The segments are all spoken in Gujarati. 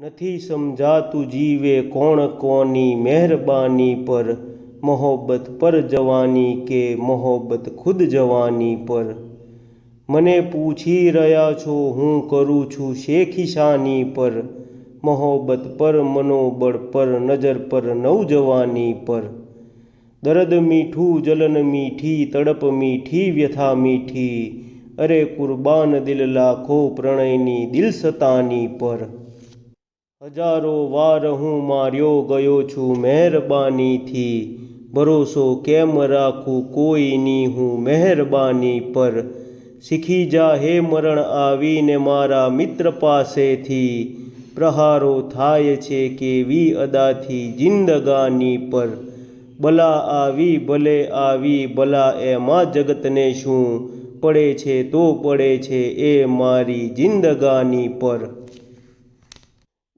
નથી સમજાતું જીવે કોણ કોની મહેરબાની પર? મોહબ્બત પર જવાની કે મોહબ્બત ખુદ જવાની પર? મને પૂછી રહ્યા છો, હું કરું છું શેખિશાની પર? મોહબ્બત પર મનોબળ પર નજર પર નવજવાની પર? દર્દ મીઠું, જલન મીઠી, તડપ મીઠી, વ્યથા મીઠી, અરે કુરબાન દિલ લાખો પ્રણયની દિલસતાની પર? હજારો વાર હું માર્યો ગયો છું મહેરબાનીથી. ભરોસો કેમ રાખું કોઈની? હું મહેરબાની પર શીખી જા હે મરણ આવીને મારા મિત્ર પાસેથી. પ્રહારો થાય છે કેવી અદાથી જિંદગાની પર. બલા આવી, ભલે આવી બલા એમાં જગતને શું પડે છે તો પડે છે એ મારી જિંદગાની પર.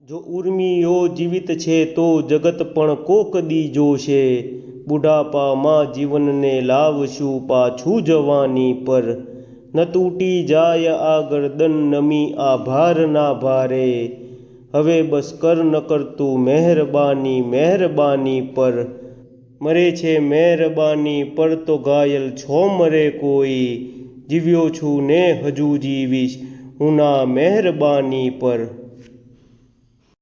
જો ઉર્મિઓ જીવિત છે તો જગત પણ કોક દી જોશે બુઢાપામાં જીવનને લાવશું પાછું જવાની પર. ન તૂટી જાય આ ગરદન નમી આભાર ના ભારે. હવે બસ કર ન કરતું મહેરબાની મહેરબાની પર. મરે છે મહેરબાની પર તો ઘાયલ છો મરે કોઈ. જીવ્યો છું ને હજુ જીવીશ હું ના મહેરબાની પર.